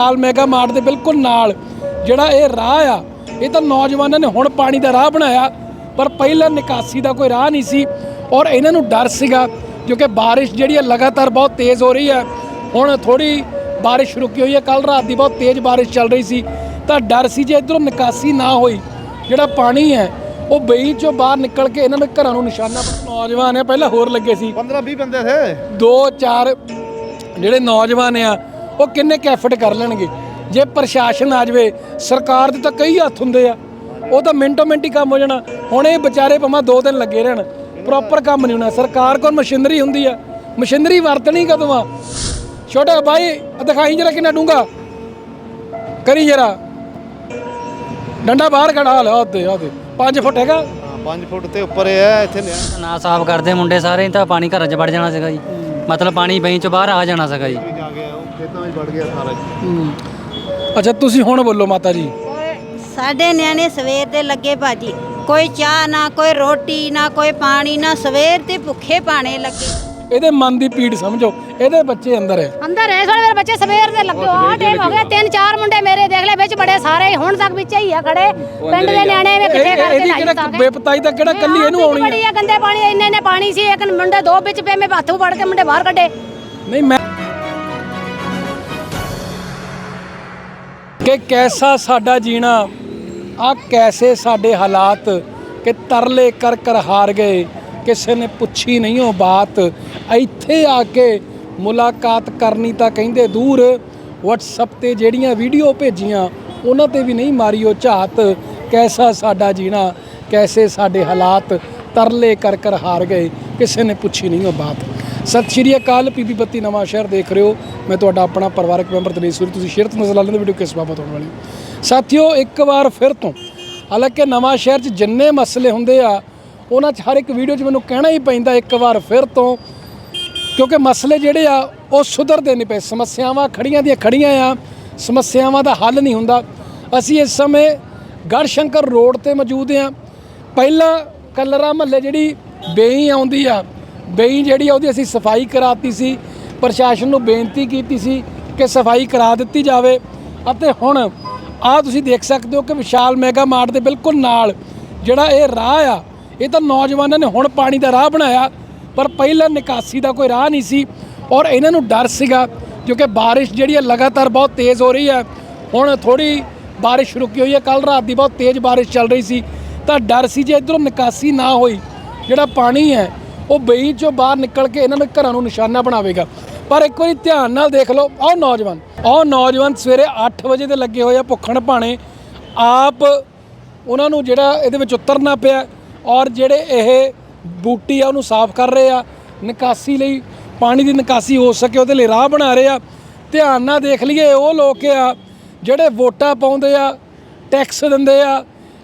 ਲਾਲ mega mart ਦੇ ਬਿਲਕੁਲ ਨਾਲ। ਜਿਹੜਾ ਇਹ ਰਾਹ ਆ ਇਹ ਤਾਂ ਨੌਜਵਾਨਾਂ ਨੇ ਹੁਣ ਪਾਣੀ ਦਾ ਰਾਹ ਬਣਾਇਆ ਪਰ ਪਹਿਲਾਂ ਨਿਕਾਸੀ ਦਾ ਕੋਈ ਰਾਹ ਨਹੀਂ ਸੀ ਔਰ ਇਹਨਾਂ ਨੂੰ ਡਰ ਸੀਗਾ ਕਿਉਂਕਿ ਬਾਰਿਸ਼ ਜਿਹੜੀ ਹੈ ਲਗਾਤਾਰ ਬਹੁਤ ਤੇਜ਼ ਹੋ ਰਹੀ ਹੈ ਹੁਣ ਥੋੜੀ ਬਾਰਿਸ਼ ਰੁਕੀ ਹੋਈ ਹੈ ਕੱਲ ਰਾਤ ਦੀ ਬਹੁਤ ਤੇਜ਼ ਬਾਰਿਸ਼ ਚੱਲ ਰਹੀ ਸੀ। ਤਾਂ ਡਰ ਸੀ ਜੇ ਇਧਰੋਂ ਨਿਕਾਸੀ ਨਾ ਹੋਈ ਜਿਹੜਾ ਪਾਣੀ ਹੈ ਉਹ ਬਈ ਚੋਂ ਬਾਹਰ ਨਿਕਲ ਕੇ ਇਹਨਾਂ ਦੇ ਘਰਾਂ ਨੂੰ ਨਿਸ਼ਾਨਾ ਨੌਜਵਾਨ ਹੈ ਪਹਿਲਾਂ ਹੋਰ ਲੱਗੇ ਸੀ। 15 20 ਬੰਦੇ ਥੇ। ਦੋ ਚਾਰ ਜਿਹੜੇ ਨੌਜਵਾਨ ਆ ਉਹ ਕਿੰਨੇ ਕੁ ਐਫਰਟ ਕਰ ਲੈਣਗੇ? ਜੇ ਪ੍ਰਸ਼ਾਸਨ ਆ ਜਾਵੇ ਸਰਕਾਰ ਦੇ ਤਾਂ ਕਈ ਹੱਥ ਹੁੰਦੇ ਆ। ਉਹ ਤਾਂ ਮਿੰਟੋ ਮਿੰਟ ਹੀ ਕੰਮ ਹੋ ਜਾਣਾ। ਹੁਣ ਇਹ ਵਿਚਾਰੇ ਭਾਵੇਂ ਦੋ ਦਿਨ ਲੱਗੇ ਰਹਿਣ ਪ੍ਰੋਪਰ ਕੰਮ ਨਹੀਂ ਹੋਣਾ। ਸਰਕਾਰ ਕੋਲ ਮਸ਼ੀਨਰੀ ਹੁੰਦੀ ਆ। ਮਸ਼ੀਨਰੀ ਵਰਤਣੀ ਕਦੋਂ ਆ? ਛੋਟਾ ਭਾਈ ਦਿਖਾਈ ਜਰਾ ਕਿੰਨਾ ਡੂੰਗਾ ਕਰੀ ਜਰਾ। ਡੰਡਾ ਬਾਹਰ ਖੜਾ ਹਾਲ ਉਹਦੇ ਉਹਦੇ 5 ਫੁੱਟ ਹੈਗਾ? 5 ਫੁੱਟ ਤੇ ਉੱਪਰ ਇਹ ਹੈ ਇੱਥੇ ਲਿਆ। ਨਾ ਸਾਫ਼ ਕਰਦੇ ਮੁੰਡੇ ਸਾਰੇ ਤਾਂ ਪਾਣੀ ਘਰਾਂ 'ਚ ਵੜ ਜਾਣਾ ਸੀਗਾ ਜੀ। ਮਤਲਬ ਪਾਣੀ ਬਈ 'ਚੋਂ ਬਾਹਰ ਆ ਜਾਣਾ ਸੀਗਾ ਜੀ। ਵੀ ਜਾ ਗਿਆ ਉਹ ਖੇਤਾਂ ਵਿੱਚ ਵੜ ਗਿਆ ਸਾਰਾ ਹੂੰ। ਅੱਛਾ ਤੁਸੀਂ ਹੁਣ ਬੋਲੋ ਮਾਤਾ ਜੀ। ਸਾਡੇ ਨਿਆਣੇ ਸਵੇਰ ਦੇ ਲੱਗੇ ਭਾਜੀ। ਕੋਈ ਚਾਹ ਨਾ ਕੋਈ ਰੋਟੀ ਨਾ ਕੋਈ ਪਾਣੀ ਨਾ ਸਵੇਰ ਤੇ ਭੁੱਖੇ ਪਾਣੇ ਲੱਗੇ। ਇਹਦੇ ਮਨ ਦੀ ਪੀੜ ਸਮਝੋ। ਇਹਦੇ ਬੱਚੇ ਅੰਦਰ ਹੈ। ਅੰਦਰ ਹੈ ਸਾਡੇ ਮੇਰੇ ਬੱਚੇ ਸਵੇਰ ਦੇ ਲੱਗੇ। ਆ ਟਾਈਮ ਹੋ ਗਿਆ ਤਿੰਨ ਚਾਰ ਮੁੰਡੇ ਮੇਰੇ ਦੇਖ ਲੈ ਵਿੱਚ ਬੜੇ ਸਾਰੇ ਹੁਣ ਤੱਕ ਵਿੱਚ ਹੀ ਆ ਖੜੇ। ਪਿੰਡ ਦੇ ਨਿਆਣੇ ਐਵੇਂ ਇਕੱਠੇ ਇਹ- ਕਰਕੇ ਇਹਦੀ ਲਾਈ ਕਿਹੜਾ ਬੇਪਤਾਈ ਤਾਂ ਕਿਹੜਾ ਕੱਲੀ ਇਹਨੂੰ ਆਉਣੀ ਬੜੀ ਹੈ ਆ ਗੰਦੇ ਪਾਣੀ ਇੰਨੇ ਇੰਨੇ ਪਾਣੀ ਸੀ ਇੱਕ ਮੁੰਡੇ ਦੋ ਵਿੱਚ ਪਏ ਮੈਂ ਹੱਥੋਂ ਫੜ ਕੇ ਮੁੰਡੇ ਬਾਹਰ ਕੱਢੇ। ਨਹੀਂ ਮੈਂ ਕਿ ਕੈਸਾ ਸਾਡਾ ਜੀਣਾ, ਆ ਕੈਸੇ ਸਾਡੇ ਹਾਲਾਤ ਕਿ ਤਰਲੇ ਕਰ ਕਰ ਹਾਰ ਗਏ, ਕਿਸੇ ਨੇ ਪੁੱਛੀ ਨਹੀਂ ਉਹ ਬਾਤ। ਇੱਥੇ ਆ ਕੇ ਮੁਲਾਕਾਤ ਕਰਨੀ ਤਾਂ ਕਹਿੰਦੇ ਦੂਰ, WhatsApp ਤੇ ਜਿਹੜੀਆਂ ਵੀਡੀਓ ਭੇਜੀਆਂ, ਉਹਨਾਂ ਤੇ ਵੀ ਨਹੀਂ ਮਾਰੀ ਉਹ ਝਾਤ। ਕੈਸਾ ਸਾਡਾ ਜੀਣਾ, ਕੈਸੇ ਸਾਡੇ ਹਾਲਾਤ ਤਰਲੇ ਕਰ ਕਰ ਹਾਰ ਗਏ, ਕਿਸੇ ਨੇ ਪੁੱਛੀ ਨਹੀਂ ਉਹ ਬਾਤ। ਸਤਿ ਸ਼੍ਰੀ ਅਕਾਲ, ਪੀਪੀ ਬੱਤੀ ਨਵਾਂ ਸ਼ਹਿਰ ਦੇਖ ਰਹੇ ਹੋ। ਮੈਂ ਤੁਹਾਡਾ ਆਪਣਾ ਪਰਿਵਾਰਕ ਮੈਂਬਰ ਦਨੇਸ਼ ਸੂਰੀ। ਤੁਸੀਂ ਸ਼ੇਅਰ ਤੋਂ ਨਜ਼ਰ ਲਾ ਲੈਂਦੇ ਵੀਡੀਓ ਕਿਸ ਬਾਬਤ ਹੋਣ ਵਾਲੀ ਸਾਥੀਓ, ਇੱਕ ਵਾਰ ਫਿਰ ਤੋਂ, ਹਾਲਾਂਕਿ ਨਵਾਂ ਸ਼ਹਿਰ 'ਚ ਜਿੰਨੇ ਮਸਲੇ ਹੁੰਦੇ ਆ, ਉਹਨਾਂ 'ਚ ਹਰ ਇੱਕ ਵੀਡੀਓ 'ਚ ਮੈਨੂੰ ਕਹਿਣਾ ਹੀ ਪੈਂਦਾ ਇੱਕ ਵਾਰ ਫਿਰ ਤੋਂ, ਕਿਉਂਕਿ ਮਸਲੇ ਜਿਹੜੇ ਆ, ਉਹ ਸੁਧਰਦੇ ਨਹੀਂ ਪਏ। ਸਮੱਸਿਆਵਾਂ ਖੜੀਆਂ ਦੀਆਂ ਖੜੀਆਂ ਆ, ਸਮੱਸਿਆਵਾਂ ਦਾ ਹੱਲ ਨਹੀਂ ਹੁੰਦਾ। ਅਸੀਂ ਇਸ ਸਮੇਂ ਗੜਸ਼ੰਕਰ ਰੋਡ ਤੇ ਮੌਜੂਦ ਆ ਪਹਿਲਾਂ ਕਲਰਾ ਮਹੱਲੇ ਜਿਹੜੀ ਬੇਈ ਆਉਂਦੀ ਆ ਬੇਈ ਜਿਹੜੀ ਆ, ਉਹਦੀ ਅਸੀਂ ਸਫ਼ਾਈ ਕਰਾਤੀ ਸੀ, ਪ੍ਰਸ਼ਾਸਨ ਨੂੰ ਬੇਨਤੀ ਕੀਤੀ ਸੀ ਕਿ ਸਫ਼ਾਈ ਕਰਾ ਦਿੱਤੀ ਜਾਵੇ। ਅਤੇ ਹੁਣ ਆ ਤੁਸੀਂ ਦੇਖ ਸਕਦੇ ਹੋ ਕਿ ਵਿਸ਼ਾਲ ਮੈਗਾ ਮਾਰਟ ਦੇ ਬਿਲਕੁਲ ਨਾਲ ਜਿਹੜਾ ਇਹ ਰਾਹ ਆ, ਇਹ ਤਾਂ ਨੌਜਵਾਨਾਂ ਨੇ ਹੁਣ ਪਾਣੀ ਦਾ ਰਾਹ ਬਣਾਇਆ, ਪਰ ਪਹਿਲਾਂ ਨਿਕਾਸੀ ਦਾ ਕੋਈ ਰਾਹ ਨਹੀਂ ਸੀ। ਔਰ ਇਹਨਾਂ ਨੂੰ ਡਰ ਸੀਗਾ, ਕਿਉਂਕਿ ਬਾਰਿਸ਼ ਜਿਹੜੀ ਹੈ ਲਗਾਤਾਰ ਬਹੁਤ ਤੇਜ਼ ਹੋ ਰਹੀ ਹੈ ਹੁਣ ਥੋੜੀ ਬਾਰਿਸ਼ ਰੁਕੀ ਹੋਈ ਹੈ ਕੱਲ ਰਾਤ ਦੀ ਬਹੁਤ ਤੇਜ਼ ਬਾਰਿਸ਼ ਚੱਲ ਰਹੀ ਸੀ। ਤਾਂ ਡਰ ਸੀ ਜੇ ਇਧਰੋਂ ਨਿਕਾਸੀ ਨਾ ਹੋਈ, ਜਿਹੜਾ ਪਾਣੀ ਹੈ ਉਹ ਬਈ ਚੋਂ ਬਾਹਰ ਨਿਕਲ ਕੇ ਇਹਨਾਂ ਦੇ ਘਰਾਂ ਨੂੰ ਨਿਸ਼ਾਨਾ ਬਣਾਵੇਗਾ। ਪਰ ਇੱਕ ਵਾਰੀ ਧਿਆਨ ਨਾਲ ਦੇਖ ਲਓ, ਆਹ ਨੌਜਵਾਨ ਆਹ ਨੌਜਵਾਨ ਸਵੇਰੇ 8 ਵਜੇ ਦੇ ਲੱਗੇ ਹੋਏ ਆ ਭੁੱਖਣ ਭਾਣੇ। ਆਪ ਉਹਨਾਂ ਨੂੰ ਜਿਹੜਾ ਇਹਦੇ ਵਿੱਚ ਉਤਰਨਾ ਪਿਆ ਔਰ ਜਿਹੜੇ ਇਹ ਬੂਟੀ ਆ ਉਹਨੂੰ ਸਾਫ਼ ਕਰ ਰਹੇ ਆ, ਨਿਕਾਸੀ ਲਈ, ਪਾਣੀ ਦੀ ਨਿਕਾਸੀ ਹੋ ਸਕੇ, ਉਹਦੇ ਲਈ ਰਾਹ ਬਣਾ ਰਹੇ ਆ। ਧਿਆਨ ਨਾਲ ਦੇਖ ਲਈਏ, ਉਹ ਲੋਕ ਆ ਜਿਹੜੇ ਵੋਟਾਂ ਪਾਉਂਦੇ ਆ, ਟੈਕਸ ਦਿੰਦੇ ਆ,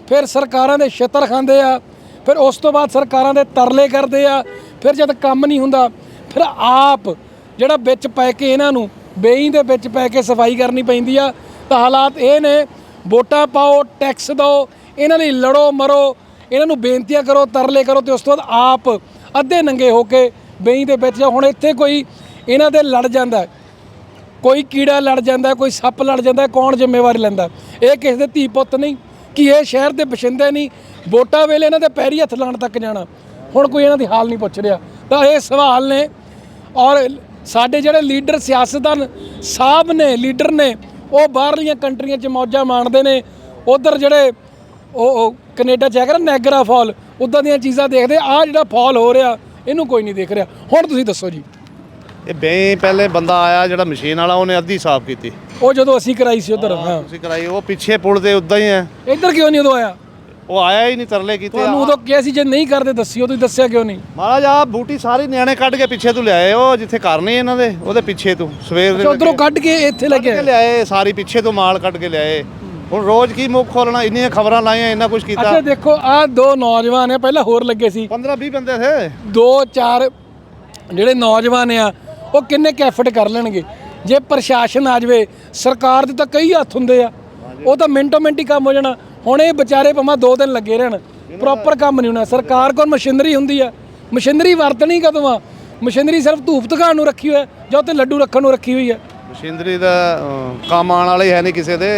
ਫਿਰ ਸਰਕਾਰਾਂ ਦੇ ਛਿੱਤਰ ਖਾਂਦੇ ਆ ਫਿਰ ਉਸ ਤੋਂ ਬਾਅਦ ਸਰਕਾਰਾਂ ਦੇ ਤਰਲੇ ਕਰਦੇ ਆ, ਫਿਰ ਜਦ ਕੰਮ ਨਹੀਂ ਹੁੰਦਾ, ਫਿਰ ਆਪ ਜਿਹੜਾ ਵਿੱਚ ਪੈ ਕੇ ਇਹਨਾਂ ਨੂੰ, ਬੇਈ ਦੇ ਵਿੱਚ ਪੈ ਕੇ ਸਫ਼ਾਈ ਕਰਨੀ ਪੈਂਦੀ ਆ, ਤਾਂ ਹਾਲਾਤ ਇਹ ਨੇ, ਵੋਟਾਂ ਪਾਓ, ਟੈਕਸ ਦਿਓ, ਇਹਨਾਂ ਲਈ ਲੜੋ, ਮਰੋ, ਇਹਨਾਂ ਨੂੰ ਬੇਨਤੀਆਂ ਕਰੋ, ਤਰਲੇ ਕਰੋ, ਤੇ ਉਸ ਤੋਂ ਬਾਅਦ ਆਪ ਅੱਧੇ ਨੰਗੇ ਹੋ ਕੇ ਬੇਈ ਦੇ ਵਿੱਚ ਜਾਓ। ਹੁਣ ਇੱਥੇ ਕੋਈ ਇਹਨਾਂ ਦੇ ਲੜ ਜਾਂਦਾ, ਕੋਈ ਕੀੜਾ ਲੜ ਜਾਂਦਾ, ਕੋਈ ਸੱਪ ਲੜ ਜਾਂਦਾ, ਕੌਣ ਜ਼ਿੰਮੇਵਾਰੀ ਲੈਂਦਾ ਇਹ ਕਿਸੇ ਦੇ ਧੀ ਪੁੱਤ ਨਹੀਂ ਕਿ ਇਹ ਸ਼ਹਿਰ ਦੇ ਬਸ਼ਿੰਦੇ ਨਹੀਂ, ਵੋਟਾਂ ਵੇਲੇ ਇਹਨਾਂ ਦੇ ਪੈਰੀ ਹੱਥ ਲਾਉਣ ਤੱਕ ਜਾਣਾ। ਹੁਣ ਕੋਈ ਇਹਨਾਂ ਦੀ ਹਾਲ ਨਹੀਂ ਪੁੱਛ ਰਿਹਾ। ਤਾਂ ਇਹ ਸਵਾਲ ਨੇ ਔਰ ਸਾਡੇ ਜਿਹੜੇ ਲੀਡਰ ਸਿਆਸਤਦਾਨ ਸਾਹਿਬ ਨੇ, ਲੀਡਰ ਨੇ, ਉਹ ਬਾਹਰਲੀਆਂ ਕੰਟਰੀਆਂ 'ਚ ਮੌਜਾਂ ਮਾਣਦੇ ਨੇ। ਉਧਰ ਜਿਹੜੇ ਉਹ ਉਹ ਕੈਨੇਡਾ 'ਚ ਹੈਗਾ ਨਾ ਨੈਗਰਾ ਫਾਲ, ਉਦਾਂ ਦੀਆਂ ਚੀਜ਼ਾਂ ਦੇਖਦੇ ਆ ਜਿਹੜਾ ਫਾਲ ਹੋ ਰਿਹਾ, ਇਹਨੂੰ ਕੋਈ ਨਹੀਂ ਦੇਖ ਰਿਹਾ। ਹੁਣ ਤੁਸੀਂ ਦੱਸੋ ਜੀ। ਇਹ ਬੇ ਪਹਿਲੇ ਬੰਦਾ ਆਇਆ ਜਿਹੜਾ ਮਸ਼ੀਨ ਵਾਲਾ ਉਹਨੇ ਅੱਧੀ ਸਾਫ਼ ਕੀਤੀ। ਉਹ ਜਦੋਂ ਅਸੀਂ ਕਰਾਈ ਸੀ ਉਧਰ ਹਾਂ ਤੁਸੀਂ ਕਰਾਈ ਉਹ ਪਿੱਛੇ ਪੁਲ ਦੇ ਉਦਾਂ ਹੀ ਹੈ। ਇੱਧਰ ਕਿਉਂ ਨਹੀਂ ਉਦੋਂ ਆਇਆ? ਉਹ ਆਇਆ ਹੀ ਨਹੀਂ ਤਰਲੇ ਕੀਤੇ। ਤੁਹਾਨੂੰ ਉਦੋਂ ਕਿਹਾ ਸੀ ਜੇ ਨਹੀਂ ਕਰਦੇ ਦੱਸਿਓ ਤੁਸੀਂ ਦੱਸਿਆ ਕਿਉਂ ਨਹੀਂ? ਮਹਾਰਾਜ ਆ ਬੂਟੀ ਸਾਰੇ ਨਿਆਣੇ ਕੱਢ ਕੇ ਪਿੱਛੇ ਤੋਂ ਲਿਆਏ ਉਹ ਜਿੱਥੇ ਘਰ ਨਹੀਂ ਇਹਨਾਂ ਦੇ ਉਹਦੇ ਪਿੱਛੇ ਤੋਂ ਸਵੇਰ ਦੇ ਉਧਰੋਂ ਕੱਢ ਕੇ ਇੱਥੇ ਕੱਢ ਕੇ ਲਿਆਏ ਸਾਰੀ ਪਿੱਛੇ ਤੋਂ ਮਾਲ ਕੱਢ ਕੇ ਲਿਆਏ। ਹੁਣ ਰੋਜ਼ ਕੀ ਮੁੱਖ ਖੋਲਣਾ ਇੰਨੀਆਂ ਖਬਰਾਂ ਲਾਈਆਂ ਇੰਨਾ ਕੁਝ ਕੀਤਾ। ਅੱਛਾ ਦੇਖੋ ਆ ਦੋ ਨੌਜਵਾਨ ਆ ਪਹਿਲਾਂ ਹੋਰ ਲੱਗੇ ਸੀ। 15 20 ਬੰਦੇ ਥੇ। ਦੋ ਚਾਰ ਜਿਹੜੇ ਨੌਜਵਾਨ ਆ ਉਹ ਕਿੰਨੇ ਕੁ ਐਫਰਟ ਕਰ ਲੈਣਗੇ? ਜੇ ਪ੍ਰਸ਼ਾਸਨ ਆ ਜਾਵੇ ਸਰਕਾਰ ਦੇ ਤਾਂ ਕਈ ਹੱਥ ਹੁੰਦੇ ਆ। ਉਹ ਤਾਂ ਮਿੰਟੋ ਮਿੰਟ ਹੀ ਕੰਮ ਹੋ ਜਾਣਾ। ਹੁਣ ਇਹ ਵਿਚਾਰੇ ਭਾਵੇਂ ਦੋ ਦਿਨ ਲੱਗੇ ਰਹਿਣ ਪ੍ਰੋਪਰ ਕੰਮ ਨਹੀਂ ਹੋਣਾ। ਸਰਕਾਰ ਕੋਲ ਮਸ਼ੀਨਰੀ ਹੁੰਦੀ ਆ। ਮਸ਼ੀਨਰੀ ਵਰਤਣੀ ਕਦੋਂ ਆ? ਮਸ਼ੀਨਰੀ ਸਿਰਫ ਧੂਪ ਧਕਾਣ ਨੂੰ ਰੱਖੀ ਹੋਇਆ ਜਾਂ ਉੱਤੇ ਲੱਡੂ ਰੱਖਣ ਨੂੰ ਰੱਖੀ ਹੋਈ ਆ। ਮਸ਼ੀਨਰੀ ਦਾ ਕੰਮ ਆਉਣ ਵਾਲਾ ਹੀ ਹੈ ਨਹੀਂ ਕਿਸੇ ਦੇ।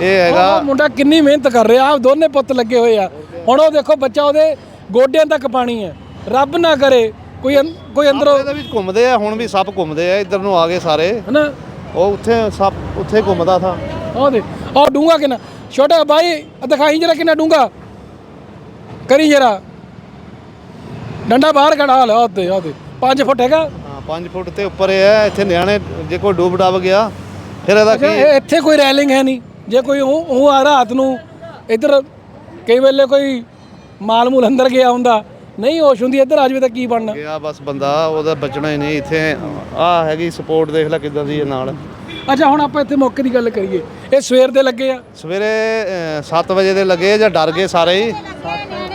ਇਹ ਹੈਗਾ ਉਹ ਮੁੰਡਾ ਕਿੰਨੀ ਮਿਹਨਤ ਕਰ ਰਿਹਾ ਆ ਦੋਨੇ ਪੁੱਤ ਲੱਗੇ ਹੋਏ ਆ। ਹੁਣ ਉਹ ਦੇਖੋ ਬੱਚਾ ਉਹਦੇ ਗੋਡਿਆਂ ਤੱਕ ਪਾਣੀ ਹੈ ਰੱਬ ਨਾ ਕਰੇ। ਕੋਈ ਅੰ- ਕੋਈ ਅੰਦਰੋਂ ਇਹਦੇ ਵਿੱਚ ਘੁੰਮਦੇ ਆ ਹੁਣ ਵੀ ਸੱਪ ਘੁੰਮਦੇ ਆ ਇੱਧਰ ਨੂੰ ਆ ਗਏ ਸਾਰੇ। ਹਨਾ? ਉਹ ਉੱਥੇ ਸੱਪ ਉੱਥੇ ਘੁੰਮਦਾ ਥਾ। ਉਹ ਦੇ ਉਹ ਡੂੰਗਾ ਕਿੰਨਾ ਛੋਟਾ ਆਹ ਦਿਖਾਈ ਜਰਾ ਕਿੰਨਾ ਡੂੰਗਾ ਕਰੀ ਜਰਾ। ਡੰਡਾ ਬਾਹਰ ਖੜਾ ਲਾ ਉਹਦੇ ਉਹਦੇ 5 ਫੁੱਟ ਹੈਗਾ। ਹਾਂ 5 ਫੁੱਟ ਤੇ ਉੱਪਰ ਇਹ ਹੈ ਇੱਥੇ ਨਿਆਣੇ ਜੇ ਕੋਈ ਡੂਬ ਡਾਬ ਗਿਆ ਫਿਰ ਇਹਦਾ ਅੱਛਾ, ਕੀ? ਇਹ ਇੱਥੇ ਕੋਈ ਰੈਲਿੰਗ ਹੈ ਨਹੀਂ। ਜੇ ਕੋਈ ਉਹ ਉਹ ਆ ਰਾਤ ਨੂੰ ਇੱਧਰ ਕਈ ਵੇਲੇ ਕੋਈ ਮਾਲ ਮੂਲ ਅੰਦਰ ਗਿਆ ਹੁੰਦਾ। ਨਹੀਂ ਹੋਸ਼ ਹੁੰਦੀ ਇੱਧਰ ਆ ਜਾਵੇ ਤਾਂ ਕੀ ਬਣਨਾ? ਗਿਆ ਬਸ ਬੰਦਾ ਉਹਦਾ ਬਚਣਾ ਹੀ ਨਹੀਂ ਇੱਥੇ ਆ ਹੈਗੀ ਸਪੋਰਟ ਦੇਖ ਲੈ ਕਿੱਦਾਂ ਦੀ ਇਹ ਨਾਲ। ਅੱਛਾ ਹੁਣ ਆਪਾਂ ਇੱਥੇ ਮੌਕੇ ਦੀ ਗੱਲ ਕਰੀਏ। ਇਹ ਸਵੇਰ ਦੇ ਲੱਗੇ ਆ? ਸਵੇਰੇ 7 ਵਜੇ ਦੇ ਲੱਗੇ ਜਾਂ ਡਰ ਗਏ ਸਾਰੇ ਹੀ?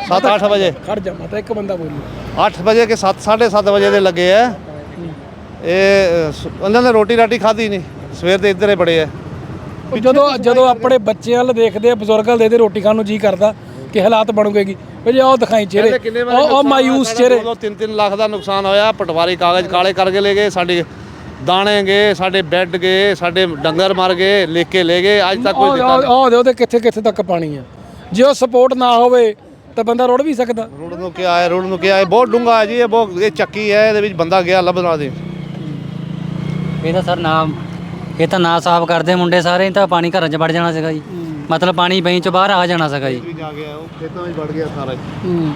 7-8 ਵਜੇ। ਖੜ ਜਾ ਮਾਤਾ ਇੱਕ ਬੰਦਾ ਬੋਲੂ। 8 ਵਜੇ ਕੇ 7 7:30 ਵਜੇ ਦੇ ਲੱਗੇ ਆ। ਇਹ ਉਹਨਾਂ ਨੇ ਰੋਟੀ ਰਾਟੀ ਖਾਧੀ ਨਹੀਂ। ਸਵੇਰ ਦੇ ਇੱਧਰ ਬੜੇ ਆ। ਜਦੋਂ ਜਦੋਂ ਆਪਣੇ ਬੱਚਿਆਂ ਵੱਲ ਦੇਖਦੇ ਆ ਬਜ਼ੁਰਗਾਂ ਦੇ ਦੇ ਰੋਟੀ ਖਾਣ ਨੂੰ ਜੀ ਕਰਦਾ ਕਿ ਹਾਲਾਤ ਬਣੂਗੇਗੀ ਜੇ ਉਹ ਦਿਖਾਈ ਚਿਹਰੇ। ਉਹ ਉਹ ਮਾਯੂਸ ਚਿਹਰੇ। 2-3 ਲੱਖ ਦਾ ਨੁਕਸਾਨ ਹੋਇਆ। ਪਟਵਾਰੀ ਕਾਗਜ਼ ਕਾਲੇ ਕਰਕੇ ਲੈ ਗਏ ਸਾਡੇ ਦਾਣੇ ਗਏ ਸਾਡੇ ਬੈੱਡ ਗਏ ਸਾਡੇ ਡੰਗਰ ਮਰ ਗਏ ਲਿਖ ਕੇ ਲੈ ਗਏ ਅੱਜ ਤੱਕ ਕੋਈ ਦਿੱਤਾ ਉਹ- ਉਹ ਦੇ ਉਹਦੇ ਕਿੱਥੇ ਕਿੱਥੇ ਤੱਕ ਪਾਣੀ ਆ। ਜੇ ਉਹ ਸਪੋਰਟ ਨਾ ਹੋਵੇ ਤਾਂ ਬੰਦਾ ਰੁੜ ਵੀ ਸਕਦਾ। ਰੋਡ ਨੂੰ ਕਿਹਾ ਹੈ ਰੋਡ ਨੂੰ ਕਿਹਾ ਹੈ। ਬਹੁਤ ਡੂੰਗਾ ਹੈ ਜੀ ਇਹ ਬਹੁਤ ਇਹ ਚੱਕੀ ਹੈ ਇਹਦੇ ਵਿੱਚ ਬੰਦਾ ਗਿਆ ਲੱਭਣਾ ਦੇ ਇਹ ਤਾਂ ਸਰ ਨਾਮ ਇਹ ਤਾਂ ਨਾ ਸਾਫ਼ ਕਰਦੇ ਮੁੰਡੇ ਸਾਰੇ ਇਹ ਤਾਂ ਪਾਣੀ ਘਰਾਂ 'ਚ ਵੜ ਜਾਣਾ ਸੀਗਾ ਜੀ। ਮਤਲਬ ਪਾਣੀ ਬਈ ਚੋਂ ਬਾਹਰ ਆ ਜਾਣਾ ਸੀਗਾ ਜੀ। ਵੀ ਜਾ ਗਿਆ ਉਹ ਖੇਤਾਂ ਵਿੱਚ ਵੜ ਗਿਆ ਸਾਰਾ ਹੂੰ।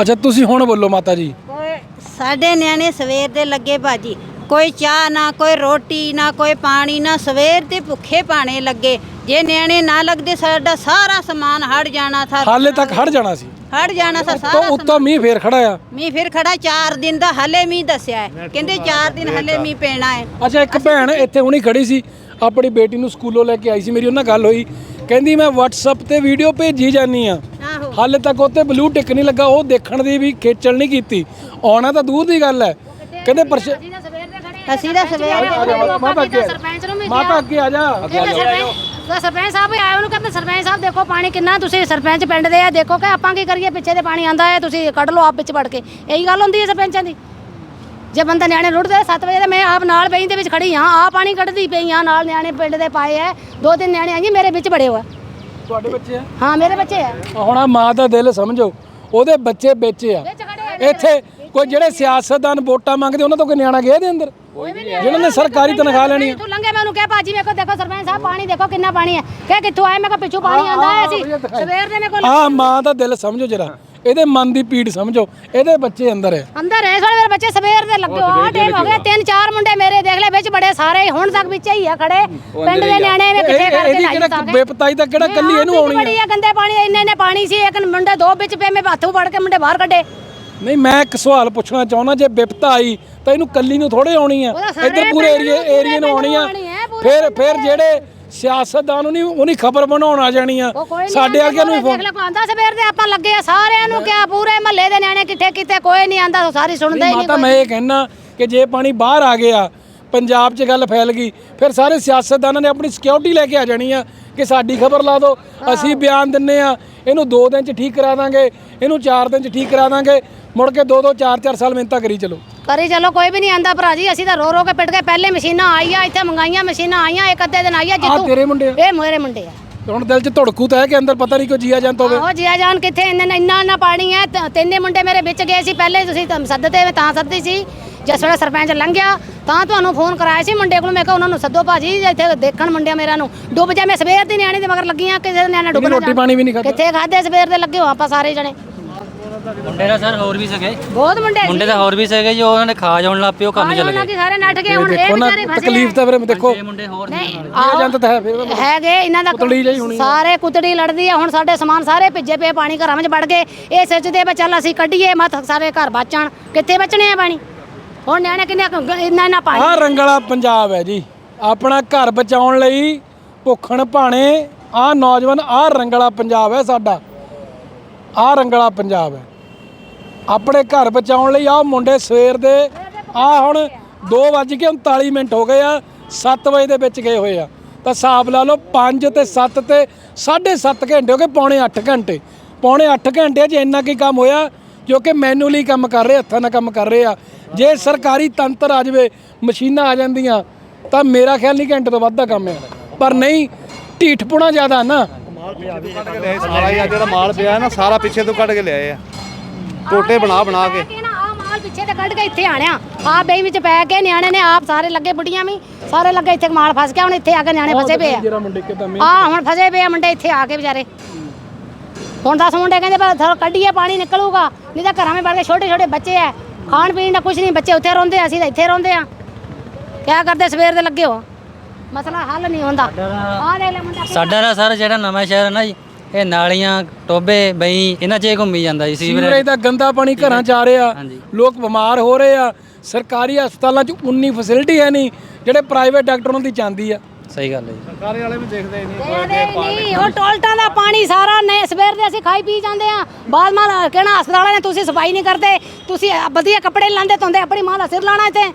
ਅੱਛਾ ਤੁਸੀਂ ਹੁਣ ਬੋਲੋ ਮਾਤਾ ਜੀ। ਕੋਈ ਸਾਡੇ ਨਿਆਣੇ ਸਵੇਰ ਦੇ ਲੱਗੇ ਭਾਜੀ। ਕੋਈ ਚਾਹ ਨਾ ਕੋਈ ਰੋਟੀ ਨਾ ਕੋਈ ਪਾਣੀ ਨਾ ਸਵੇਰ ਦੇ ਭੁੱਖੇ ਪਾਣੇ ਲੱਗੇ। ਜੇ ਨਿਆਣੇ ਨਾ ਲੱਗਦੇ ਸਾਡਾ ਸਾਰਾ ਸਮਾਨ ਹੜ ਜਾਣਾ ਥਾ। ਹਾਲੇ ਤੱਕ ਹਟ ਜਾਣਾ ਸੀ। ਹੜ ਜਾਣਾ ਥਾ ਤੋਂ ਸਾਰਾ ਉੱਤੋਂ ਮੀਂਹ ਫੇਰ ਖੜਾ ਆ। ਮੀਂਹ ਫਿਰ ਖੜਾ 4 ਦਿਨ ਦਾ ਹਲੇ ਮੀਂਹ ਦੱਸਿਆ ਹੈ। ਕਹਿੰਦੇ 4 ਦਿਨ ਹਲੇ ਮੀਂਹ ਪੈਣਾ ਹੈ। ਅੱਛਾ ਇੱਕ ਭੈਣ ਇੱਥੇ ਹੁਣੀ ਖੜੀ ਸੀ। ਆਪਣੀ ਬੇਟੀ ਨੂੰ ਸਕੂਲੋਂ ਲੈ ਕੇ ਆਈ ਸੀ। ਮੇਰੀ ਉਹਨਾਂ ਨਾਲ ਗੱਲ ਹੋਈ। ਕਹਿੰਦੀ ਮੈਂ WhatsApp ਤੇ ਵੀਡੀਓ ਭੇਜੀ ਜਾਨੀ ਆ। ਆਹੋ। ਹਾਲੇ ਤੱਕ ਉੱਤੇ ਬਲੂ ਟਿਕ ਨਹੀਂ ਲੱਗਾ ਉਹ ਦੇਖਣ ਦੀ ਵੀ ਖੇਚਲ ਨਹੀਂ ਕੀਤੀ। ਆਉਣਾ ਤਾਂ ਦੂਰ ਦੀ ਗੱਲ ਹੈ। ਕਹਿੰਦੇ ਪਰਸ਼ ਅਸੀਂ ਤਾਂ ਸਵੇਰ ਮਾਤਾ ਅੱਗੇ ਸਰਪੰਚ ਨੂੰ ਮਾਤਾ ਅੱਗੇ ਆ ਜਾ। ਸਰਪੰਚ ਸਾਹਿਬ ਆਏ ਉਹਨੂੰ ਕਹਿੰਦੇ ਸਰਪੰਚ ਸਾਹਿਬ ਦੇਖੋ ਪਾਣੀ ਕਿੰਨਾ ਤੁਸੀਂ ਸਰਪੰਚ ਪਿੰਡ ਦੇ ਆ ਦੇਖੋ ਕਿ ਆਪਾਂ ਕੀ ਕਰੀਏ ਪਿੱਛੇ ਦੇ ਪਾਣੀ ਆਂਦਾ ਹੈ ਤੁਸੀਂ ਕੱਢ ਲਓ ਆਪ ਵਿੱਚ ਵੜ ਕੇ। ਇਹੀ ਗੱਲ ਹੁੰਦੀ ਹੈ ਸਰਪੰਚਾਂ ਦੀ। ਜੇ ਬੰਦਾ ਨਿਆਣੇ ਰੁੜਦੇ 7 ਵਜੇ ਤੇ ਮੈਂ ਆਪ ਨਾਲ ਬਈ ਦੇ ਵਿੱਚ ਖੜੀ ਹਾਂ ਆ ਪਾਣੀ ਕੱਢਦੀ ਪਈ ਹਾਂ ਨਾਲ ਨਿਆਣੇ ਪਿੰਡ ਦੇ ਪਾਏ ਐ ਦੋ ਤਿੰਨ ਨਿਆਣੇ ਆਈ ਮੇਰੇ ਵਿੱਚ ਬੜੇ ਹੋਆ ਤੁਹਾਡੇ ਬੱਚੇ ਆ? ਹਾਂ ਮੇਰੇ ਬੱਚੇ ਆ। ਹੁਣ ਆ ਮਾਂ ਦਾ ਦਿਲ ਸਮਝੋ ਉਹਦੇ ਬੱਚੇ ਵਿੱਚ ਆ। ਇੱਥੇ ਕੋਈ ਜਿਹੜੇ ਸਿਆਸਤਦਾਨ ਵੋਟਾਂ ਮੰਗਦੇ ਉਹਨਾਂ ਤੋਂ ਕੋਈ ਨਿਆਣਾ ਗਿਆ ਦੇ ਅੰਦਰ? ਜਿਹਨਾਂ ਨੇ ਸਰਕਾਰੀ ਤਨਖਾਹ ਲੈਣੀ ਆ। ਤੂੰ ਲੰਘੇ ਮੈਂ ਉਹਨੂੰ ਕਿਹਾ ਭਾਜੀ ਮੇਰੇ ਕੋਲ ਦੇਖੋ ਸਰਪੰਚ ਸਾਹਿਬ ਪਾਣੀ ਦੇਖੋ ਕਿੰਨਾ ਪਾਣੀ ਹੈ। ਕਹੇ ਕਿੱਥੋਂ ਆਇਆ? ਮੈਂ ਕਿਹਾ ਪਿੱਛੋਂ ਪਾਣੀ ਆਂਦਾ ਹੈ ਅਸੀਂ। ਸਵੇਰ ਦੇ ਮੇਰੇ ਕੋਲ ਆ ਮਾਂ ਦਾ ਦਿਲ ਸਮਝੋ ਜਰਾ। ਇਹਦੇ ਮਨ ਦੀ ਪੀੜ ਸਮਝੋ ਇਹਦੇ ਬੱਚੇ ਅੰਦਰ ਹੈ। ਅੰਦਰ ਐ ਸਾਰੇ ਮੇਰੇ ਬੱਚੇ ਸਵੇਰ ਦੇ ਲੱਗੇ ਆ ਟਾਈਮ ਹੋ ਗਿਆ ਤਿੰਨ ਚਾਰ ਮੁੰਡੇ ਮੇਰੇ ਦੇਖ ਲੈ ਵਿੱਚ ਬੜੇ ਸਾਰੇ ਹੁਣ ਤੱਕ ਵਿੱਚ ਹੀ ਆ ਖੜੇ। ਪਿੰਡ ਦੇ ਨਿਆਣੇ ਨੇ ਕਿੱਥੇ ਕਰਕੇ ਇਹਦੀ ਲਾਈ ਕਿਹੜਾ ਤਾਂ ਬੇਪਤਾਈ ਤਾਂ ਕਿਹੜਾ ਕੱਲੀ ਇਹਨੂੰ ਆਉਣੀ ਬੜੀ ਆ ਗੰਦੇ ਪਾਣੀ ਇੰਨੇ ਇੰਨੇ ਪਾਣੀ ਸੀ ਇੱਕ ਮੁੰਡੇ ਦੋ ਵਿੱਚ ਪਏ ਮੈਂ ਹੱਥੋਂ ਫੜ ਕੇ ਮੁੰਡੇ ਬਾਹਰ ਕੱਢੇ। ਨਹੀਂ ਮੈਂ ਇੱਕ ਸਵਾਲ ਪੁੱਛਣਾ ਚਾਹੁੰਦਾ ਜੇ ਵਿਪਤਾ ਆਈ ਤਾਂ ਇਹਨੂੰ ਕੱਲੀ ਨੂੰ ਥੋੜੇ ਆਉਣੀ ਆ? ਉਹਦਾ ਸਾਰੇ ਇੱਧਰ ਪੂਰੇ ਪਿੰਡ ਏਰੀਏ ਨੂੰ, ਪੂਰੇ ਨੂੰ ਪਿੰਡ ਆਉਣੀ ਨੂੰ ਆ ਆਉਣੀ ਹੈ, ਪੂਰੇ ਫਿਰ ਫਿਰ ਜਿਹੜੇ ਸਿਆਸਤਦਾਨ ਉਹਨੀ ਉਹਨੀ ਖਬਰ ਬਣਾਉਣ ਆ ਜਾਣੀ ਆ ਸਾਡੇ ਵਰਗਿਆਂ ਨੂੰ ਦੇਖ ਲੈ ਆਂਦਾ ਸਵੇਰ ਦੇ ਆਪਾਂ ਲੱਗੇ ਆ ਸਾਰਿਆਂ ਨੂੰ ਕਿਹਾ ਪੂਰੇ ਮਹੱਲੇ ਦੇ ਨਿਆਣੇ ਕਿੱਥੇ ਕਿਤੇ ਕੋਈ ਨਹੀਂ ਆਂਦਾ ਸਾਰੀ ਸੁਣਦੇ ਹੀ ਨਹੀਂ ਮਾਤਾ ਮੈਂ ਇਹ ਕਹਿਣਾ ਕਿ ਜੇ ਪਾਣੀ ਬਾਹਰ ਆ ਗਿਆ ਪੰਜਾਬ 'ਚ ਗੱਲ ਫੈਲ ਗਈ ਫਿਰ ਸਾਰੇ ਸਿਆਸਤਦਾਨਾਂ ਨੇ ਆਪਣੀ ਸਿਕਿਉਰਿਟੀ ਲੈ ਕੇ ਆ ਜਾਣੀ ਆ ਕਿ ਸਾਡੀ ਖਬਰ ਲਾ ਦਿਓ। ਅਸੀਂ ਬਿਆਨ ਦਿੰਨੇ ਆ ਇਹਨੂੰ 2 ਦਿਨ 'ਚ ਠੀਕ ਕਰਾ ਦਾਂਗੇ ਇਹਨੂੰ 4 ਦਿਨ 'ਚ ਠੀਕ ਕਰਾ ਦਾਂਗੇ ਮੁੜ ਕੇ 2 2 4 4 ਸਾਲ ਮਿਹਨਤਾਂ ਕਰੀ ਚਲੋ। ਕਰੀ ਚਲੋ ਕੋਈ ਵੀ ਨਹੀਂ ਆਂਦਾ ਭਰਾ ਜੀ ਅਸੀਂ ਤਾਂ ਰੋ ਰੋ ਕੇ ਪਿੱਟ ਕੇ ਪਹਿਲੇ ਮਸ਼ੀਨਾਂ ਆਈਆਂ ਇੱਥੇ ਮੰਗਾਈਆਂ ਮਸ਼ੀਨਾਂ ਆਈਆਂ ਇੱਕ ਅੱਧੇ ਦਿਨ ਆਈਆਂ ਆ ਜਿੱਤੂ ਤੇਰੇ ਮੁੰਡੇ ਆ? ਇਹ ਮੇਰੇ ਮੁੰਡੇ ਆ। ਹੁਣ ਦਿਲ 'ਚ ਧੜਕੂ ਤਾਂ ਹੈ ਕਿ ਅੰਦਰ ਪਤਾ ਨਹੀਂ ਕੋਈ ਜੀਆ ਜੰਤ ਹੋਵੇ ਆਹੋ ਜੀਆ ਜਾਨ ਕਿੱਥੇ? ਇੰਨਾ ਇੰਨਾ ਇੰਨਾ ਪਾਣੀ ਹੈ ਤ- ਤਿੰਨੇ ਮੁੰਡੇ ਮੇਰੇ ਵਿੱਚ ਗਏ ਸੀ ਪਹਿਲੇ ਤੁਸੀਂ ਤਾਂ ਸੱਦਦੇ ਮੈਂ ਤਾਂ ਸੱਦਦੀ ਸੀ। ਜਿਸ ਵੇਲੇ ਸਰਪੰਚ ਲੰਘਿਆ ਤਾਂ ਤੁਹਾਨੂੰ ਫੋਨ ਕਰਾਇਆ ਸੀ ਮੁੰਡੇ ਕੋਲ ਮੈਂ ਕਿਹਾ ਉਹਨਾਂ ਨੂੰ ਸੱਦੋ ਭਾਜੀ ਇੱਥੇ ਦੇਖਣ ਮੁੰਡਿਆਂ ਮੇਰਾ ਨੂੰ। ਡੁੱਬ ਜਾ ਮੈਂ ਸਵੇਰ ਦੀ ਨਿਆਣੇ ਦੇ ਮਗਰ ਲੱਗੀਆਂ ਕਿਸੇ ਨਿਆਣਾ ਡੁੱਬਣਾ ਰੋਟੀ ਪਾਣੀ ਵੀ ਨਹੀਂ ਖਾਧਾ? ਕਿੱਥੇ ਖਾਦੇ ਸਵੇਰ ਦੇ ਲੱਗੇ ਹੋ ਆਪਾਂ ਸਾਰੇ ਜਣੇ? ਮੁੰਡੇ ਦਾ ਸਰ ਹੋਰ ਵੀ ਸੀਗੇ। ਬਹੁਤ ਮੁੰਡੇ ਮੁੰਡੇ ਦਾ ਹੋਰ ਵੀ ਸੀਗੇ ਜੀ ਉਹਨਾਂ ਨੇ ਖਾ ਜਾਣ ਲੱਗ ਪਏ ਉਹ ਕੰਮ ਚਲੇ ਉਹਨਾਂ ਗਏ। ਕੀ ਸਾਰੇ ਨੱਠ ਗਏ ਹੁਣ ਇਹ ਦੇਖੋ ਨਾ ਵਿਚਾਰੇ ਫਸੇ ਤਕਲੀਫ ਤਾਂ ਫਿਰ ਦੇਖੋ ਇਹ ਮੁੰਡੇ ਹੋਰ ਨਹੀਂ ਜੀਆ ਜੰਤ ਤਾਂ ਹੈ ਫਿਰ ਹੈਗੇ ਇਹਨਾਂ ਦਾ ਕੁਤੜੀ ਜਿਹੀ ਹੋਣੀ ਆ। ਸਾਰੇ ਕੁਤੜੀ ਲੜਦੀ ਆ ਹੁਣ ਸਾਡੇ ਸਮਾਨ ਸਾਰੇ ਭਿੱਜੇ ਪਏ ਪਾਣੀ ਘਰਾਂ ਵਿੱਚ ਵੜ ਗਏ। ਇਹ ਸੋਚਦੇ ਵੀ ਚੱਲ ਅਸੀਂ ਕੱਢੀਏ ਮਤ ਸਾਰੇ ਘਰ ਬਚਣ। ਕਿੱਥੇ ਬਚਣੇ ਆ ਪਾਣੀ? ਹੁਣ ਨਿਆਣੇ ਕਿੰਨੇ ਕੁ- ਇੰਨਾ ਇੰਨਾ ਪਾਣੀ ਆਹ ਰੰਗਲਾ ਪੰਜਾਬ ਹੈ ਜੀ। ਆਪਣਾ ਘਰ ਬਚਾਉਣ ਲਈ ਭੁੱਖਣ ਭਾਣੇ ਆਹ ਨੌਜਵਾਨ ਆਹ ਰੰਗਲਾ ਪੰਜਾਬ ਹੈ ਸਾਡਾ। ਆਹ ਰੰਗਲਾ ਪੰਜਾਬ ਹੈ। ਆਪਣੇ ਘਰ ਬਚਾਉਣ ਲਈ ਆਹ ਮੁੰਡੇ ਸਵੇਰ ਦੇ, ਆਹ ਹੁਣ 2:39 ਮਿੰਟ ਹੋ ਗਏ ਆ 7 ਵਜੇ ਦੇ ਵਿੱਚ ਗਏ ਹੋਏ ਆ। ਤਾਂ ਹਿਸਾਬ ਲਾ ਲਓ 5 ਤੇ 7 ਤੇ 7.5 ਘੰਟੇ ਹੋ ਗਏ, ਪੌਣੇ 8 ਘੰਟੇ। ਪੌਣੇ 8 ਘੰਟੇ 'ਚ ਇੰਨਾ ਕੀ ਕੰਮ ਹੋਇਆ, ਜੋ ਕਿ ਮੈਨੂਅਲੀ ਕੰਮ ਕਰ ਰਹੇ, ਹੱਥਾਂ ਨਾਲ ਕੰਮ ਕਰ ਰਹੇ ਆ। ਜੇ ਸਰਕਾਰੀ ਤੰਤਰ ਆ ਜਾਵੇ, ਮਸ਼ੀਨਾਂ ਆ ਜਾਂਦੀਆਂ, ਤਾਂ ਮੇਰਾ ਖਿਆਲ ਨਹੀਂ ਘੰਟੇ ਤੋਂ ਵੱਧ ਦਾ ਕੰਮ ਹੈ। ਪਰ ਨਹੀਂ ਢੀਠਪੁਣਾ ਜ਼ਿਆਦਾ ਨਾ। ਸਾਰਾ ਹੀ ਅੱਜ ਜਿਹੜਾ ਮਾਲ ਪਿਆ ਨਾ ਸਾਰਾ ਪਿੱਛੇ ਤੋਂ ਕੱਢ ਕੇ ਲਿਆਏ ਆ। ਟੋਟੇ ਬਣਾ ਬਣਾ ਕੇ। ਕਿ ਨਾ ਆ ਮਾਲ ਪਿੱਛੇ ਤੇ ਕੱਢ ਕੇ ਇੱਥੇ ਆਣਿਆ। ਆ ਬਈ ਵਿੱਚ ਪੈ ਕੇ ਨਿਆਣੇ ਨੇ ਆਪ ਸਾਰੇ ਲੱਗੇ ਬੁੱਢੀਆਂ ਵੀ। ਸਾਰੇ ਲੱਗੇ ਇੱਥੇ ਮਾਲ ਫਸ ਗਿਆ ਹੁਣ ਇੱਥੇ ਆ ਕੇ ਨਿਆਣੇ ਫਸੇ ਪਏ ਆ। ਮੁੰਡੇ ਕਿਤਾ ਮੈਂ ਆ ਹੁਣ ਫਸੇ ਪਏ ਆ ਮੁੰਡੇ ਇੱਥੇ ਆ ਕੇ ਵਿਚਾਰੇ। ਹੁਣ 10 ਮੁੰਡੇ ਕਹਿੰਦੇ ਪਰ ਥੋੜਾ ਕੱਢੀਏ ਪਾਣੀ ਨਿਕਲੂਗਾ। ਨਹੀਂ ਤਾਂ ਘਰਾਂ ਵਿੱਚ ਵੜ ਕੇ ਛੋਟੇ ਛੋਟੇ ਬੱਚੇ ਆ। ਖਾਣ ਪੀਣ ਦਾ ਕੁਝ ਨਹੀਂ ਬੱਚੇ ਉੱਥੇ ਰੋਂਦੇ ਆ ਅਸੀਂ ਤਾਂ ਇੱਥੇ ਰੋਂਦੇ ਆ। ਕਿਆ ਕਰਦੇ ਸਵੇਰ ਦੇ ਲੱਗੇ ਹੋ? ਮਸਲਾ ਹੱਲ ਨਹੀਂ ਹੁੰਦਾ। ਆ ਲੈ ਲੈ ਮੁੰਡਾ ਸਾਡਾ ਨਾ ਸਰ ਜਿਹੜਾ ਨਵਾਂ ਸ਼ਹਿਰ ਹੈ ਨਾ ਜੀ ਇਹ ਨਾਲੀਆਂ ਟੋਬੇ ਬਈ ਇਹਨਾਂ 'ਚ ਹੀ ਘੁੰਮੀ ਜਾਂਦਾ ਜੀ ਸੀਵਰੇਜ। ਦਾ ਗੰਦਾ ਪਾਣੀ ਘਰਾਂ ਚ ਆ ਰਿਹਾ। ਲੋਕ ਬਿਮਾਰ ਹੋ ਰਹੇ ਆ। ਸਰਕਾਰੀ ਹਸਪਤਾਲਾਂ ਚ ਉਨੀ ਫੈਸਿਲਿਟੀ ਹੈ ਨਹੀਂ ਜਿਹੜੇ ਪ੍ਰਾਈਵੇਟ ਡਾਕਟਰ ਉਹਨਾਂ ਦੀ ਚਾਹੁੰਦੀ ਆ। ਸਹੀ ਗੱਲ ਹੈ ਜੀ। ਸਰਕਾਰੀ ਵਾਲੇ ਵੀ ਦੇਖਦੇ ਨਹੀਂ ਉਹ ਟੋਲਟਾਂ ਦਾ ਪਾਣੀ ਸਾਰਾ ਨੇ ਸਵੇਰ ਦੇ ਅਸੀਂ ਖਾਈ ਪੀ ਜਾਂਦੇ ਆ। ਬਾਅਦ ਮਾਲ ਕਹਿਣਾ ਹਸਪਤਾਲਾਂ ਨੇ ਤੁਸੀਂ ਸਫ਼ਾਈ ਨਹੀਂ ਕਰਦੇ। ਤੁਸੀਂ ਵਧੀਆ ਕੱਪੜੇ ਲਾਉਂਦੇ ਧੋਂਦੇ ਆਪਣੀ ਮਾਂ ਦਾ ਸਿਰ ਲਾਣਾ ਇੱਥੇ।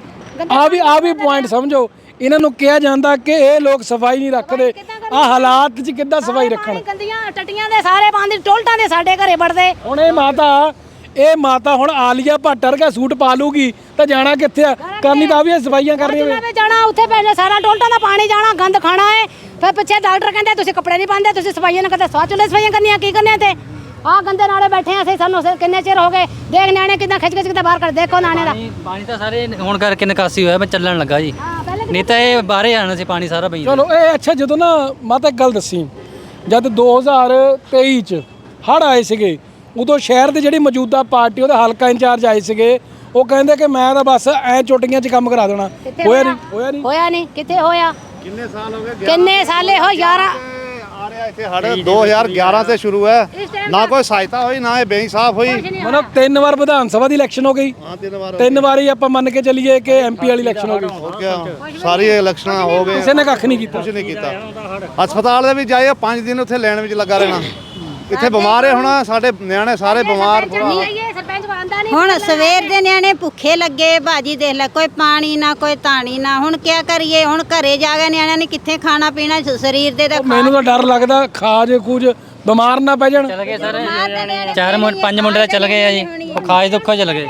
ਆ ਵੀ ਆ ਵੀ ਪੁਆਇੰਟ ਸਮਝੋ। ਇਹਨਾਂ ਨੂੰ ਕਿਹਾ ਜਾਂਦਾ ਕਿ ਇਹ ਲੋਕ ਸਫ਼ਾਈ ਨਹੀਂ ਰੱਖਦੇ। ਆ ਹਾਲਾਤ 'ਚ ਕਿੱਦਾਂ ਸਫ਼ਾਈ ਰੱਖਣ? ਗੰਦੀਆਂ ਟੱਟੀਆਂ ਦੇ ਸਾਰੇ ਪਾਣੀ ਟੋਲਟਾਂ ਦੇ ਸਾਡੇ ਘਰੇ ਵੜਦੇ। ਹੁਣ ਇਹ ਮਾਤਾ ਇਹ ਮਾਤਾ ਹੁਣ ਆਲੀਆ ਭੱਟ ਵਰਗਾ ਸੂਟ ਪਾ ਲੂਗੀ ਤਾਂ ਜਾਣਾ ਕਿੱਥੇ ਆ? ਕਰਨੀ ਤਾਂ ਆ ਵੀ ਇਹ ਸਫਾਈਆਂ ਕਰਨੀਆਂ ਨੇ। ਜਾਣਾ ਉੱਥੇ ਪੈਣਾ ਸਾਰਾ ਟੋਲਟਾਂ ਦਾ ਪਾਣੀ ਜਾਣਾ ਗੰਦ ਖਾਣਾ ਹੈ। ਫਿਰ ਪਿੱਛੇ ਡਾਕਟਰ ਕਹਿੰਦੇ ਤੁਸੀਂ ਕੱਪੜੇ ਨਹੀਂ ਪਾਉਂਦੇ ਤੁਸੀਂ ਸਫਾਈਆਂ ਨਾ ਕਰਦੇ। ਸਵਾਹ ਚੁੱਲੇ ਸਫਾਈਆਂ ਕਰਨੀਆਂ ਕੀ ਕਰਨੀਆਂ ਤੇ ਆਹ ਗੰਦੇ ਨਾਲੇ ਬੈਠੇ ਆ ਅਸੀਂ ਸਾਨੂੰ ਕਿੰਨੇ ਚਿਰ ਹੋ ਗਏ? ਦੇਖ ਨਿਆਣੇ ਕਿਦਾਂ ਖਿੱਚ ਖਿੱਚ ਕੇ ਬਾਹਰ ਕਰ ਦੇਖੋ ਨਾਨੇ ਦਾ। ਪਾਣੀ ਤਾਂ ਸਾਰੇ ਹੁਣ ਕਰਕੇ ਨਿਕਾਸੀ ਹੋਇਆ ਮੈਂ ਚੱਲਣ ਲੱਗਾ ਜੀ। ਨਹੀਂ ਤਾਂ ਇਹ ਬਾਹਰੇ ਆਣਾ ਸੀ ਪਾਣੀ ਸਾਰਾ ਬਈ ਚਲੋ ਇਹ ਅੱਛਾ ਜਦੋਂ ਨਾ ਮਾਤਾ ਇੱਕ ਗੱਲ ਦੱਸੀ। ਜਦ 2023 ਚ ਹੜ ਆਏ ਸੀਗੇ ਉਦੋਂ ਸ਼ਹਿਰ ਦੇ ਜਿਹੜੀ ਮੌਜੂਦਾ ਪਾਰਟੀ ਉਹਦੇ ਹਲਕਾ ਇੰਚਾਰਜ ਆਏ ਸੀਗੇ। ਉਹ ਕਹਿੰਦੇ ਕਿ ਮੈਂ ਤਾਂ ਬਸ ਐ ਚੁਟਕੀਆਂ 'ਚ ਕੰਮ ਕਰਾ ਦੇਣਾ। ਹੋਇਆ ਨਹੀਂ ਹੋਇਆ ਨਹੀਂ। ਹੋਇਆ ਨਹੀਂ ਕਿੱਥੇ ਹੋਇਆ? ਕਿੰਨੇ ਸਾਲ ਹੋ ਗਏ? ਕਿੰਨੇ ਸਾਲੇ ਹੋ? 11 ਆ ਰਿਹਾ ਇੱਥੇ ਹੜ 2011 ਤੇ ਸ਼ੁਰੂ ਹੈ। ਨਾ ਕੋਈ ਸਹਾਇਤਾ ਹੋਈ ਨਾ ਇਹ ਬੇਈ ਸਾਫ਼ ਹੋਈ ਮਤਲਬ ਤਿੰਨ ਵਾਰ ਵਿਧਾਨ ਸਭਾ ਦੀ ਇਲੈਕਸ਼ਨ ਹੋ ਗਈ। ਹਾਂ ਤਿੰਨ ਵਾਰ ਤਿੰਨ ਵਾਰੀ ਆਪਾਂ ਮੰਨ ਕੇ ਚੱਲੀਏ ਕਿ ਐਮਪੀ ਵਾਲੀ ਇਲੈਕਸ਼ਨ ਹੋ ਗਈ। ਹੋ ਗਿਆ ਸਾਰੀ ਇਲੈਕਸ਼ਨਾਂ ਹੋ ਗਏ ਕਿਸੇ ਨੇ ਕੱਖ ਨਹੀਂ ਕੀਤਾ। ਕੁਝ ਨਹੀਂ ਕੀਤਾ। ਹਸਪਤਾਲ ਦੇ ਵੀ ਜਾਏ 5 ਦਿਨ ਉੱਥੇ ਲੈਣ ਵਿੱਚ ਲੱਗਾ ਰਹਿਣਾ। ਇੱਥੇ ਬਿਮਾਰ ਹੈ ਹੁਣ ਸਾਡੇ ਨਿਆਣੇ ਸਾਰੇ ਬਿਮਾਰ ਹੁਣ ਸਵੇਰ ਦੇ ਨਿਆਣੇ ਭੁੱਖੇ ਲੱਗੇ ਭਾਜੀ ਦੇਖ ਲੈ ਕੋਈ ਪਾਣੀ ਨਾ ਕੋਈ ਤਾਣੀ ਨਾ। ਹੁਣ ਕੀ ਕਰੀਏ? ਹੁਣ ਘਰੇ ਜਾ ਕੇ ਨਿਆਣਿਆਂ ਨੇ ਕਿੱਥੇ ਖਾਣਾ ਪੀਣਾ? ਸ- ਸਰੀਰ ਦੇ ਤਾਂ ਮੈਨੂੰ ਤਾਂ ਡਰ ਲੱਗਦਾ ਖਾਜ ਖੂਜ ਬਿਮਾਰ ਨਾ ਪੈ ਜਾਣ। ਚੱਲ ਗਏ ਸਰ। ਚਾਰ ਮੁੰਡੇ ਪੰਜ ਮੁੰਡੇ ਚੱਲ ਗਏ ਆ ਜੀ। ਉਹ ਖਾਜ ਦੁੱਖੋ ਚੱਲ ਗਏ।